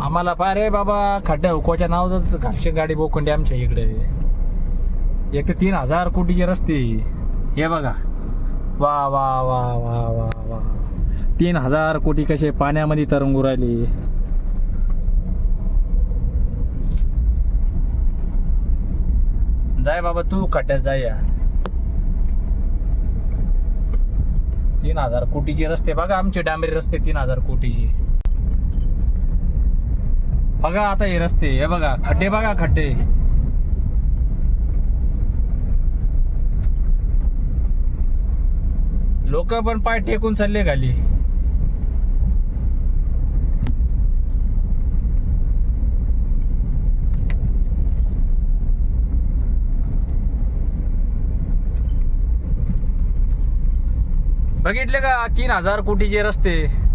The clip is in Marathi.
आम्हाला फार रे बाबा खड्डा हुकोच्या नाव घालशे गाडी बोखंडी आमच्या इकडे. एक तर तीन हजार कोटीचे रस्ते. हे बघा. वा वा वा वा वा वा. तीन हजार कोटी कसे पाण्यामध्ये तरंगू राहिले. जाय बाबा तू खड्ड्यात जाय या तीन हजार कोटीचे रस्ते बघा आमचे डांबरी रस्ते तीन हजार कोटीचे. बघा आता हे रस्ते हे बघा खड्डे बघा खड्डे. लोक पण पाय टेकून चालले खाली. बघितले का तीन हजार कोटीचे रस्ते?